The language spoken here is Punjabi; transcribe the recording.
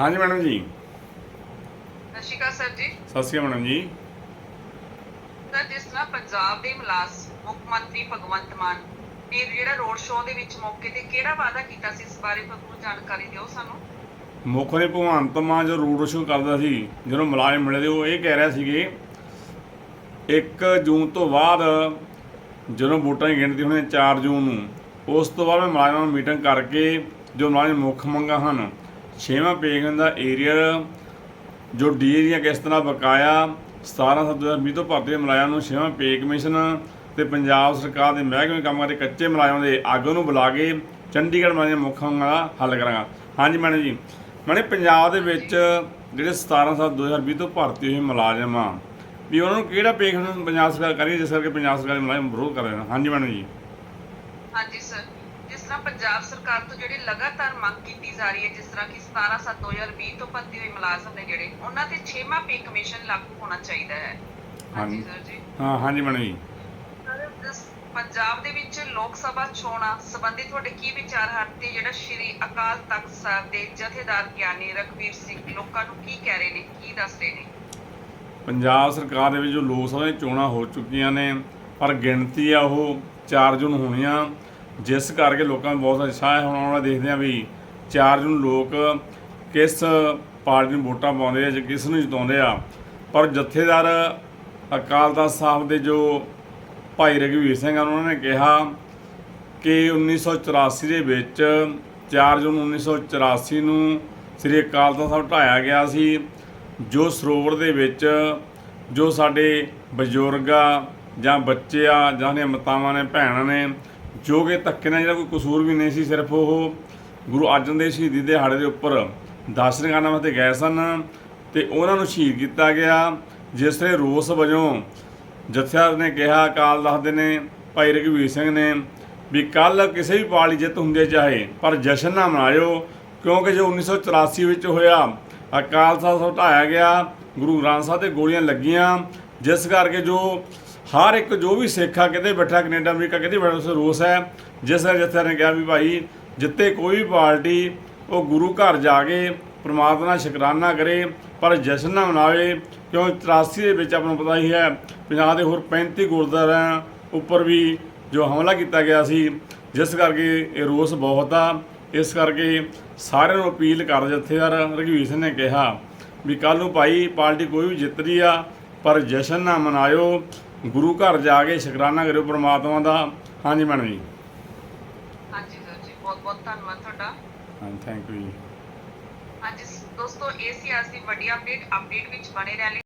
ਹਾਂਜੀ ਮੈਡਮ ਜੀ। ਸਤਿ ਸ਼੍ਰੀ ਅਕਾਲ ਸਰ ਜੀ। ਸਤਿ ਸ਼੍ਰੀ ਅਕਾਲ ਮੈਡਮ ਜੀ। ਸਰ ਜਿਸ ਤਰ੍ਹਾਂ ਪੰਜਾਬ ਦੇ ਮੁਲਾਜ਼ ਮੁੱਖ ਮੰਤਰੀ ਭਗਵੰਤ ਮਾਨ ਨੇ ਜਿਹੜਾ ਰੋਡ ਸ਼ੋਅ ਦੇ ਵਿੱਚ ਮੌਕੇ ਤੇ ਕਿਹੜਾ ਵਾਅਦਾ ਕੀਤਾ ਸੀ ਇਸ ਬਾਰੇ ਤੁਹਾਨੂੰ ਜਾਣਕਾਰੀ ਦਿਓ ਸਾਨੂੰ। ਮੁੱਖ ਨੇ ਭਗਵੰਤ ਮਾਨ ਜੋ ਰੂਟ ਸ਼ੋ ਕਰਦਾ ਸੀ ਜਦੋਂ ਮੁਲਾਜ਼ਮ ਮਿਲੇ ਤੇ ਉਹ ਇਹ ਕਹਿ ਰਿਹਾ ਸੀਗੇ 1 ਜੂਨ ਤੋਂ ਬਾਅਦ ਜਦੋਂ ਵੋਟਾਂ ਦੀ ਗਿਣਤੀ ਹੋਣੀ 4 ਜੂਨ ਨੂੰ ਉਸ ਤੋਂ ਬਾਅਦ ਮੈਂ ਮੁਲਾਜ਼ਮਾਂ ਨਾਲ ਮੀਟਿੰਗ ਕਰਕੇ ਜੋ ਮੁਲਾਜ਼ਮ ਮੁੱਖ ਮੰਗਾਂ ਹਨ ਛੇਵਾਂ ਪੇਗਨ ਦਾ ਏਰੀਅਰ ਜੋ ਡੀਏ ਦੀਆਂ ਕਿਸ਼ਤਾਂ ਦਾ ਬਕਾਇਆ 17 ਸੱਤ 2020 ਤੋਂ ਭਰਤੀ ਹੋਏ ਮੁਲਾਜ਼ਮਾਂ ਨੂੰ ਛੇਵਾਂ ਪੇ ਕਮਿਸ਼ਨ ਤੇ ਪੰਜਾਬ ਸਰਕਾਰ ਦੇ ਮਹਿਕਮੇ ਕੰਮ ਕਰਦੇ ਕੱਚੇ ਮੁਲਾਜ਼ਮਾਂ ਦੇ ਆਗੂ ਨੂੰ ਬੁਲਾ ਕੇ ਚੰਡੀਗੜ੍ਹ ਮੁਲਾਜ਼ਮ ਮੁੱਖਾਂ ਦਾ ਹੱਲ ਕਰਾਂਗਾ। ਹਾਂਜੀ ਮੈਡਮ ਜੀ। ਮੈਡਮ ਪੰਜਾਬ ਦੇ ਵਿੱਚ ਜਿਹੜੇ 17 ਸੱਤ 2020 ਤੋਂ ਭਰਤੀ ਹੋਏ ਮੁਲਾਜ਼ਮ ਆ, ਵੀ ਉਹਨਾਂ ਨੂੰ ਕਿਹੜਾ ਪੇ ਕਮਿਸ਼ਨ ਪੰਜਾਬ ਸਰਕਾਰ ਕਰੀ, ਜਿਸ ਕਰਕੇ ਪੰਜਾਬ ਸਰਕਾਰ ਦੇ ਮੁਲਾਜ਼ਮ ਵਿਰੋਧ ਕਰ ਰਹੇ ਨੇ? ਹਾਂਜੀ ਮੈਡਮ ਜੀ। ਹਾਂਜੀ, ਸਰ। ਤਰ੍ਹਾਂ ਪੰਜਾਬ ਸਰਕਾਰ ਤੋਂ ਜਿਹੜੀ ਲਗਾਤਾਰ ਮੰਗ ਕੀਤੀ ਜਾ ਰਹੀ ਹੈ ਜਿਸ ਤਰ੍ਹਾਂ ਕਿ 17 7 2020 ਤੋਂ ਭਰਤੀ ਹੋਏ ਮੁਲਾਜ਼ਮ ਨੇ ਜਿਹੜੇ ਉਹਨਾਂ ਤੇ 6ਵਾਂ ਪੇ ਕਮਿਸ਼ਨ ਲਾਗੂ ਹੋਣਾ ਚਾਹੀਦਾ ਹੈ। ਹਾਂਜੀ। ਸਰ ਜੀ। ਹਾਂ ਹਾਂਜੀ ਮੈਡਮ ਜੀ। ਪੰਜਾਬ ਦੇ ਵਿੱਚ ਲੋਕ ਸਭਾ ਚੋਣਾਂ ਸੰਬੰਧੀ ਤੁਹਾਡੇ ਕੀ ਵਿਚਾਰ ਹਨ ਤੇ ਜਿਹੜਾ ਸ਼੍ਰੀ ਅਕਾਲ ਤਖਤ ਸਾਹਿਬ ਦੇ ਜਥੇਦਾਰ ਗਿਆਨੀ ਰਘਵੀਰ ਸਿੰਘ ਲੋਕਾਂ ਨੂੰ ਕੀ ਕਹਿ ਰਹੇ ਨੇ ਕੀ ਦੱਸ ਰਹੇ ਨੇ? ਪੰਜਾਬ ਸਰਕਾਰ ਦੇ ਵਿੱਚ ਜੋ ਲੋਕ ਸਭਾ ਦੀਆਂ ਚੋਣਾਂ ਹੋ ਚੁੱਕੀਆਂ ਨੇ ਪਰ ਗਿਣਤੀ ਆ ਉਹ 4 ਜੂਨ ਹੋਣੀਆਂ ਜਿਸ ਕਰਕੇ ਲੋਕਾਂ ਨੂੰ ਬਹੁਤ ਉਤਸ਼ਾਹ ਹੈ ਹੁਣ ਆਉਣ ਵਾਲਾ ਦੇਖਦੇ ਆ ਵੀ 4 ਜੂਨ ਲੋਕ ਕਿਸ ਪਾਰਟੀ ਨੂੰ ਵੋਟਾਂ ਪਾਉਂਦੇ ਆ ਜਾਂ ਕਿਸ ਨੂੰ ਜਿਤਾਉਂਦੇ ਆ। ਪਰ ਜਥੇਦਾਰ ਅਕਾਲ ਤਖਤ ਸਾਹਿਬ ਦੇ ਜੋ ਭਾਈ ਰਘਵੀਰ ਸਿੰਘ ਹਨ, ਉਹਨਾਂ ਨੇ ਕਿਹਾ ਕਿ 1984 ਦੇ ਵਿੱਚ 4 ਜੂਨ 1984 ਨੂੰ ਸ੍ਰੀ ਅਕਾਲ ਤਖਤ ਸਾਹਿਬ ਢਾਇਆ ਗਿਆ ਸੀ, ਜੋ ਸਰੋਵਰ ਦੇ ਵਿੱਚ ਜੋ ਸਾਡੇ ਬਜ਼ੁਰਗ ਆ ਜਾਂ ਬੱਚੇ ਆ ਜਾਂ ਨੇ ਮਾਤਾਵਾਂ ਨੇ, ਭੈਣਾਂ ਨੇ ਜੋ ਕਿ ਧੱਕੇ ਨਾਲ ਜਿਹੜਾ ਕੋਈ ਕਸੂਰ ਵੀ ਨਹੀਂ ਸੀ, ਸਿਰਫ ਉਹ ਗੁਰੂ ਅਰਜਨ ਦੇਵ ਸ਼ਹੀਦੀ ਦਿਹਾੜੇ ਦੇ ਉੱਪਰ ਦਰਸ਼ਨ ਕਰਨ ਵਾਸਤੇ ਗਏ ਸਨ ਤੇ ਉਹਨਾਂ ਨੂੰ ਸ਼ਹੀਦ ਕੀਤਾ ਗਿਆ। ਜਿਸ ਦੇ ਰੋਸ ਵਜੋਂ ਜਥੇਦਾਰ ਨੇ ਕਿਹਾ, ਅਕਾਲ ਦੱਸਦੇ ਨੇ, ਭਾਈ ਰਘਵੀਰ ਸਿੰਘ ਨੇ ਵੀ ਕੱਲ ਕਿਸੇ ਵੀ ਪਾਰਟੀ ਜਿੱਤ ਹੁੰਦੇ ਚਾਹੇ, ਪਰ ਜਸ਼ਨ ਨਾ ਮਨਾਇਓ, ਕਿਉਂਕਿ ਜੋ 1984 ਵਿੱਚ ਹੋਇਆ, ਅਕਾਲ ਤਖਤ ਹਟਾਇਆ ਗਿਆ, ਗੁਰੂ ਗ੍ਰੰਥ ਸਾਹਿਬ ਤੇ ਗੋਲੀਆਂ ਲੱਗੀਆਂ, ਜਿਸ ਕਰਕੇ ਜੋ ਹਰ ਇੱਕ ਜੋ ਵੀ ਸਿੱਖ ਆ, ਕਿਤੇ ਬੈਠਾ ਕੈਨੇਡਾ, ਅਮਰੀਕਾ, ਕਿਤੇ ਬੈਠਾ, ਉਸ ਰੋਸ ਹੈ। ਜਿਸ ਕਰਕੇ ਜਥੇਦਾਰ ਨੇ ਕਿਹਾ ਵੀ ਭਾਈ, ਜਿੱਤੇ ਕੋਈ ਵੀ ਪਾਰਟੀ, ਉਹ ਗੁਰੂ ਘਰ ਜਾ ਕੇ ਪ੍ਰਮਾਤਮਾ ਦਾ ਸ਼ੁਕਰਾਨਾ ਕਰੇ, ਪਰ ਜਸ਼ਨ ਨਾ ਮਨਾਵੇ। ਕਿਉਂ? 83 ਦੇ ਵਿੱਚ ਆਪਾਂ ਨੂੰ ਪਤਾ ਹੀ ਹੈ, ਪੰਜਾਬ ਦੇ ਹੋਰ 35 ਗੁਰਦੁਆਰਿਆਂ ਉੱਪਰ ਵੀ ਜੋ ਹਮਲਾ ਕੀਤਾ ਗਿਆ ਸੀ, ਜਿਸ ਕਰਕੇ ਇਹ ਰੋਸ ਬਹੁਤ ਆ। ਇਸ ਕਰਕੇ ਸਾਰਿਆਂ ਨੂੰ ਅਪੀਲ ਕਰ ਜਥੇਦਾਰ ਰਘਵੀਰ ਸਿੰਘ ਨੇ ਕਿਹਾ ਵੀ ਕੱਲ ਨੂੰ ਭਾਈ, ਪਾਰਟੀ ਕੋਈ ਵੀ ਜਿੱਤ ਰਹੀ ਆ, ਪਰ ਜਸ਼ਨ ਨਾ ਮਨਾਇਓ। ਗੁਰੂ ਘਰ ਜਾ ਕੇ ਸ਼ੁਕਰਾਨਾ ਕਰਿਓ ਪ੍ਰਮਾਤਮਾ ਦਾ। ਹਾਂਜੀ ਮੈਡਮ ਜੀ। ਹਾਂਜੀ ਸਰ ਜੀ ਬਹੁਤ ਬਹੁਤ ਧੰਨਵਾਦ ਤੁਹਾਡਾ। ਹਾਂਜੀ ਥੈਂਕ ਯੂ ਜੀ। ਹਾਂਜੀ ਦੋਸਤੋ ਇਹ ਸੀ ਅੱਜ ਦੀ ਵੱਡੀ ਅਪਡੇਟ ਅਪਡੇਟ ਵਿੱਚ ਬਣੇ ਰਹਿਣ ਲਈ।